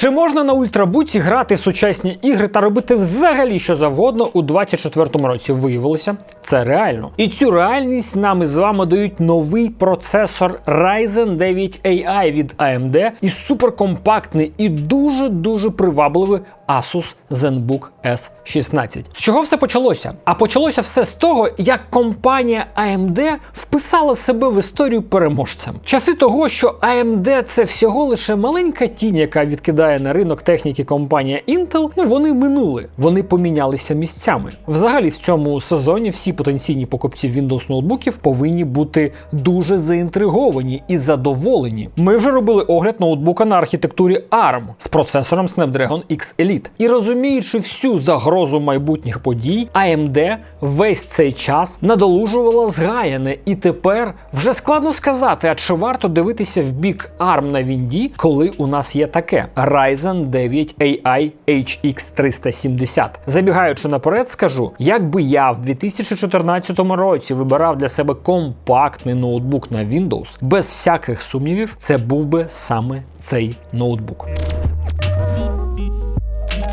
Чи можна на ультрабуці грати сучасні ігри та робити взагалі що завгодно у 24-му році? Виявилося, це реально. І цю реальність нам із вами дають новий процесор Ryzen 9 AI від AMD і суперкомпактний і дуже дуже привабливий Asus ZenBook S16. З чого все почалося? А почалося все з того, як компанія AMD вписала себе в історію переможцем. Часи того, що AMD це всього лише маленька тінь, яка відкидає на ринок техніки компанія Intel, ну вони минули. Вони помінялися місцями. Взагалі, в цьому сезоні всі потенційні покупці Windows ноутбуків повинні бути дуже заінтриговані і задоволені. Ми вже робили огляд ноутбука на архітектурі ARM з процесором Snapdragon X Elite. І розуміючи всю загрозу майбутніх подій, AMD весь цей час надолужувала згаяне, і тепер вже складно сказати, а чи варто дивитися в бік ARM на Вінді, коли у нас є таке Ryzen 9 AI HX 370. Забігаючи наперед, скажу, якби я в 2014 році вибирав для себе компактний ноутбук на Windows, без всяких сумнівів, це був би саме цей ноутбук.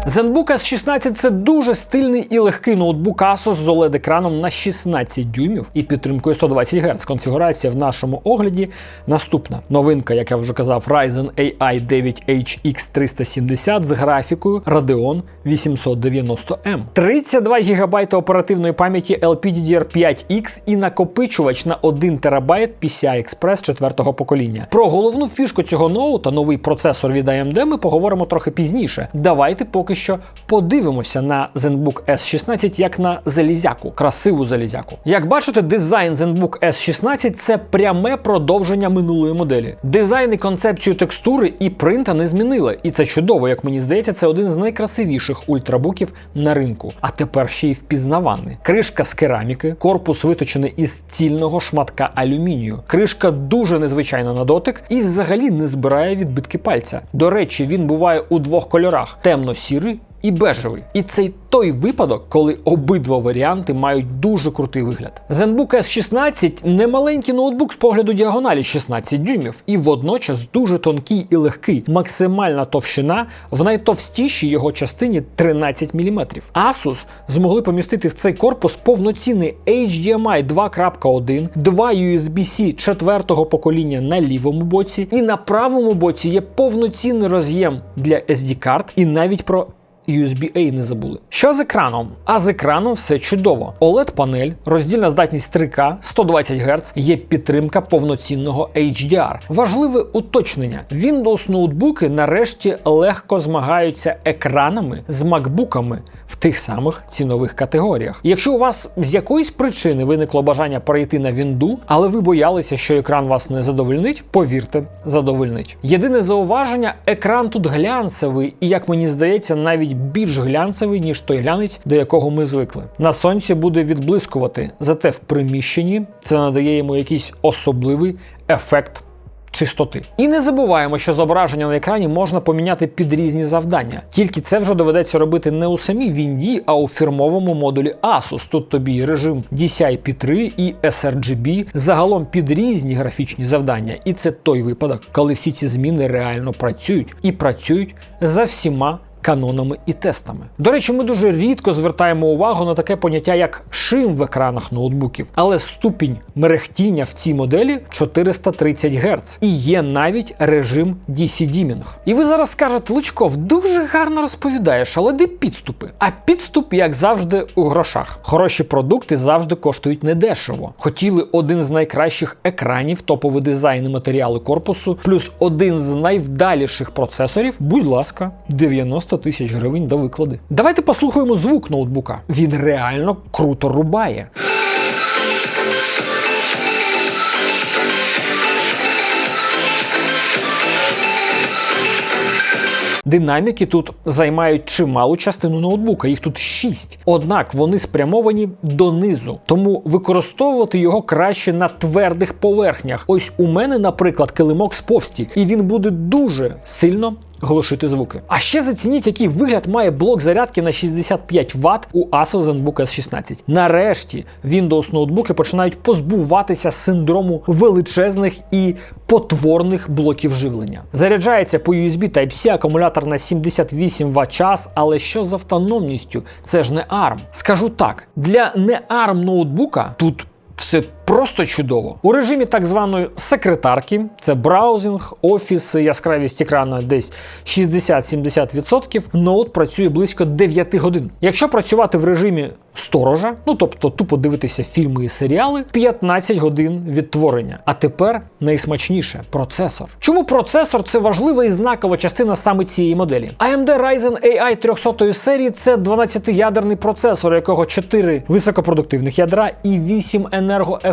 ZenBook S16 це дуже стильний і легкий ноутбук Asus з oled екраном на 16 дюймів і підтримкою 120 Гц. Конфігурація в нашому огляді наступна. Новинка, як я вже казав, Ryzen AI 9 HX 370 з графікою Radeon 890M. 32 ГБ оперативної пам'яті LPDDR5X і накопичувач на 1 ТБ PCI Express 4 покоління. Про головну фішку цього ноута, новий процесор від AMD, ми поговоримо трохи пізніше. Давайте поки що подивимося на ZenBook S16 як на залізяку, красиву залізяку. Як бачите, дизайн ZenBook S16 це пряме продовження минулої моделі. Дизайн і концепцію текстури і принта не змінили, і це чудово, як мені здається, це один з найкрасивіших ультрабуків на ринку. А тепер ще й впізнаваний. Кришка з кераміки, корпус виточений із цільного шматка алюмінію. Кришка дуже незвичайна на дотик і взагалі не збирає відбитки пальця. До речі, він буває у двох кольорах: темно-сірий і бежевий. І цей той випадок, коли обидва варіанти мають дуже крутий вигляд. ZenBook S16 не маленький ноутбук з погляду діагоналі 16 дюймів, і водночас дуже тонкий і легкий. Максимальна товщина в найтовстішій його частині 13 мм. Asus змогли помістити в цей корпус повноцінний HDMI 2.1, два USB-C четвертого покоління на лівому боці, і на правому боці є повноцінний роз'єм для SD-карт, і навіть про USB-A не забули. Що з екраном? А з екраном все чудово. oled панель, роздільна здатність 3К, 120 Гц, є підтримка повноцінного HDR. Важливе уточнення: Windows ноутбуки нарешті легко змагаються екранами з макбуками в тих самих цінових категоріях. Якщо у вас з якоїсь причини виникло бажання перейти на Вінду, але ви боялися, що екран вас не задовольнить, повірте, задовольнить. Єдине зауваження: екран тут глянцевий, і як мені здається, навіть більш глянцевий, ніж той глянець, до якого ми звикли. На сонці буде відблискувати, зате в приміщенні це надає йому якийсь особливий ефект. Чистоти. І не забуваємо, що зображення на екрані можна поміняти під різні завдання. Тільки це вже доведеться робити не у самій Вінді, а у фірмовому модулі Asus. Тут тобі режим DCI-P3 і sRGB, загалом під різні графічні завдання. І це той випадок, коли всі ці зміни реально працюють і працюють за всіма канонами і тестами. До речі, ми дуже рідко звертаємо увагу на таке поняття, як шим в екранах ноутбуків, але ступінь мерехтіння в цій моделі 430 Гц. І є навіть режим DC Dimming. І ви зараз скажете, Лучков, дуже гарно розповідаєш, але де підступи? А підступ, як завжди, у грошах. Хороші продукти завжди коштують недешево. Хотіли один з найкращих екранів, топовий дизайн і матеріали корпусу, плюс один з найвдаліших процесорів. Будь ласка, 90 тисяч гривень до виклади. Давайте послухаємо звук ноутбука. Він реально круто рубає. Динаміки тут займають чималу частину ноутбука, їх тут 6. Однак вони спрямовані донизу, тому використовувати його краще на твердих поверхнях. Ось у мене, наприклад, килимок з повсті, і він буде дуже сильно глушити звуки. А ще зацініть, який вигляд має блок зарядки на 65 Вт у Asus ZenBook S16. Нарешті Windows ноутбуки починають позбуватися синдрому величезних і потворних блоків живлення. Заряджається по USB Type-C акумулятор на 78 Вт час, але що з автономністю? Це ж не ARM. Скажу так, для не ARM ноутбука тут все просто чудово. У режимі так званої секретарки це браузинг, офіс, яскравість екрана десь 60-70%. Ноут працює близько 9 годин. Якщо працювати в режимі сторожа, ну тобто тупо дивитися фільми і серіали, 15 годин відтворення. А тепер найсмачніше процесор. Чому процесор це важлива і знакова частина саме цієї моделі? AMD Ryzen AI 300 серії це 12-ядерний процесор, якого 4 високопродуктивних ядра і 8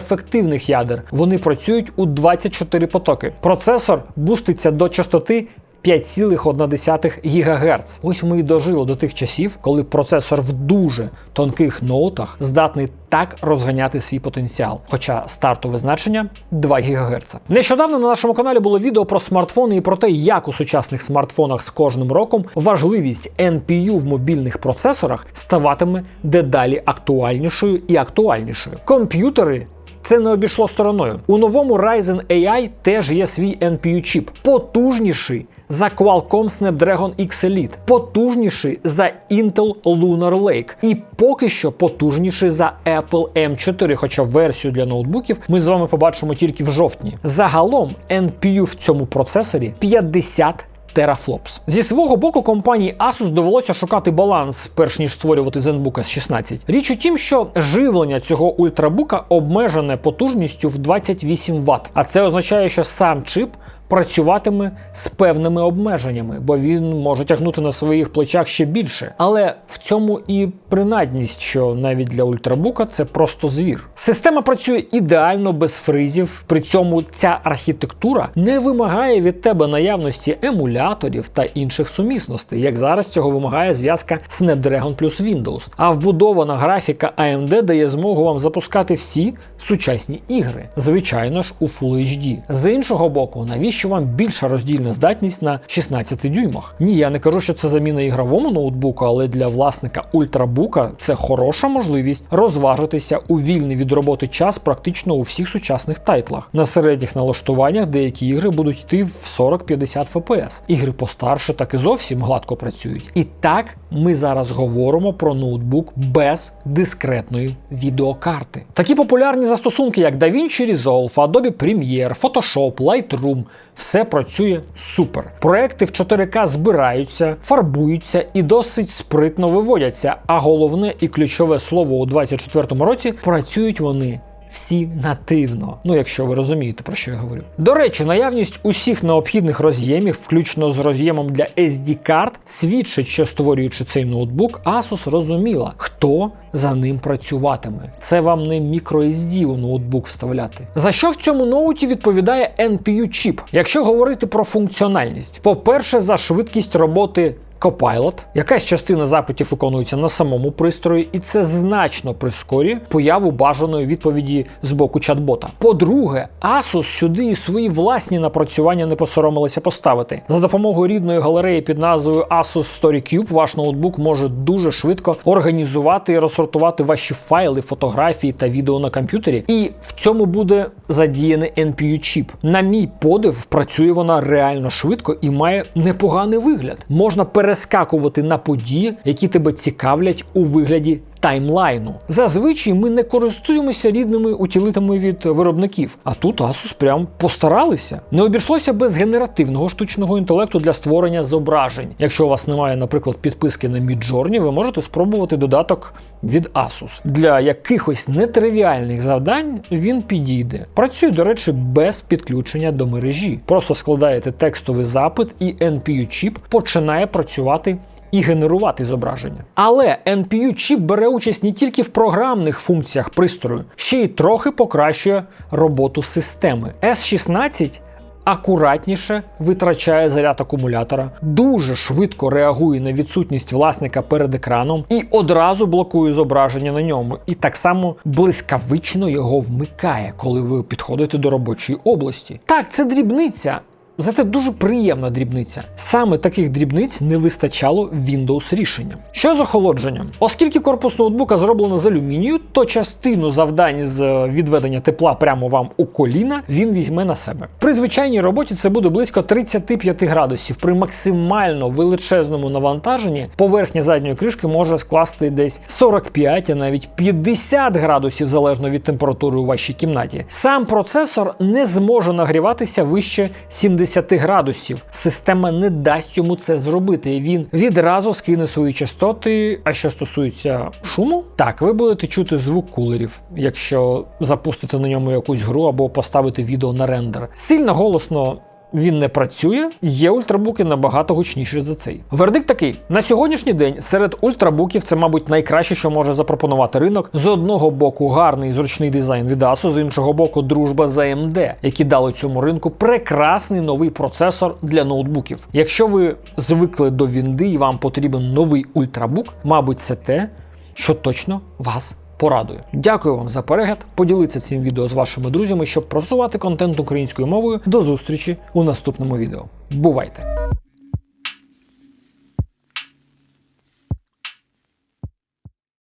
енергоефективних ядер. Вони працюють у 24 потоки. Процесор буститься до частоти 5,1 ГГц. Ось ми і дожили до тих часів, коли процесор в дуже тонких ноутах здатний так розганяти свій потенціал. Хоча стартове значення 2 ГГц. Нещодавно на нашому каналі було відео про смартфони і про те, як у сучасних смартфонах з кожним роком важливість NPU в мобільних процесорах ставатиме дедалі актуальнішою і актуальнішою. Комп'ютери це не обійшло стороною. У новому Ryzen AI теж є свій NPU-чіп, потужніший за Qualcomm Snapdragon X Elite, потужніший за Intel Lunar Lake і поки що потужніший за Apple M4, хоча версію для ноутбуків ми з вами побачимо тільки в жовтні. Загалом NPU в цьому процесорі 50 терафлопс. Зі свого боку, компанії Asus довелося шукати баланс, перш ніж створювати ZenBook S16. Річ у тім, що живлення цього ультрабука обмежене потужністю в 28 Вт, а це означає, що сам чип. Працюватиме з певними обмеженнями, бо він може тягнути на своїх плечах ще більше. Але в цьому і принадність, що навіть для ультрабука це просто звір. Система працює ідеально без фризів, при цьому ця архітектура не вимагає від тебе наявності емуляторів та інших сумісностей, як зараз цього вимагає зв'язка Snapdragon плюс Windows. А вбудована графіка AMD дає змогу вам запускати всі сучасні ігри, звичайно ж, у Full HD. З іншого боку, навіщо вам більша роздільна здатність на 16 дюймах? Ні, я не кажу, що це заміна ігровому ноутбуку, але для власника ультрабука це хороша можливість розважитися у вільний від роботи час практично у всіх сучасних тайтлах. На середніх налаштуваннях деякі ігри будуть йти в 40-50 FPS. Ігри постарше так і зовсім гладко працюють. І так ми зараз говоримо про ноутбук без дискретної відеокарти. Такі популярні застосунки, як DaVinci Resolve, Adobe Premiere, Photoshop, Lightroom, все працює супер. Проекти в 4К збираються, фарбуються і досить спритно виводяться. А головне і ключове слово у 2024 році працюють вони. Всі нативно, ну якщо ви розумієте, про що я говорю. До речі, наявність усіх необхідних роз'ємів, включно з роз'ємом для SD карт, свідчить, що створюючи цей ноутбук, Asus розуміла, хто за ним працюватиме. Це вам не microSD у ноутбук вставляти. За що в цьому ноуті відповідає NPU чіп? Якщо говорити про функціональність, по-перше, за швидкість роботи Copilot. Якась частина запитів виконується на самому пристрої, і це значно прискорює появу бажаної відповіді з боку чат-бота. По-друге, Asus сюди і свої власні напрацювання не посоромилися поставити. За допомогою рідної галереї під назвою Asus StoryCube ваш ноутбук може дуже швидко організувати і розсортувати ваші файли, фотографії та відео на комп'ютері. І в цьому буде задіяний NPU чіп. На мій подив, працює вона реально швидко і має непоганий вигляд. Можна перескакувати на події, які тебе цікавлять у вигляді таймлайну. Зазвичай ми не користуємося рідними утілитами від виробників, а тут Asus прям постаралися. Не обійшлося без генеративного штучного інтелекту для створення зображень. Якщо у вас немає, наприклад, підписки на Midjourney, ви можете спробувати додаток від Asus. Для якихось нетривіальних завдань він підійде. Працює, до речі, без підключення до мережі. Просто складаєте текстовий запит, і NPU-чіп починає працювати і генерувати зображення. Але NPU чіп бере участь не тільки в програмних функціях пристрою, ще й трохи покращує роботу системи. S16 акуратніше витрачає заряд акумулятора, дуже швидко реагує на відсутність власника перед екраном і одразу блокує зображення на ньому. І так само блискавично його вмикає, коли ви підходите до робочої області. Так, це дрібниця. Зате дуже приємна дрібниця. Саме таких дрібниць не вистачало Windows рішенням. Що з охолодженням? Оскільки корпус ноутбука зроблено з алюмінію, то частину завдань з е, відведення тепла прямо вам у коліна він візьме на себе. При звичайній роботі це буде близько 35 градусів. При максимально величезному навантаженні поверхня задньої кришки може скласти десь 45, а навіть 50 градусів залежно від температури у вашій кімнаті. Сам процесор не зможе нагріватися вище 70 градусів. Система не дасть йому це зробити. Він відразу скине свої частоти. А що стосується шуму, так ви будете чути звук кулерів, якщо запустите на ньому якусь гру або поставити відео на рендер. Сильно голосно. Він не працює, є ультрабуки набагато гучніші за цей. Вердикт такий: на сьогоднішній день серед ультрабуків це, мабуть, найкраще, що може запропонувати ринок. З одного боку, гарний зручний дизайн від Asus, з іншого боку, дружба з AMD, які дали цьому ринку прекрасний новий процесор для ноутбуків. Якщо ви звикли до Вінди і вам потрібен новий ультрабук, мабуть, це те, що точно вас порадує. Дякую вам за перегляд. Поділіться цим відео з вашими друзями, щоб просувати контент українською мовою. До зустрічі у наступному відео. Бувайте!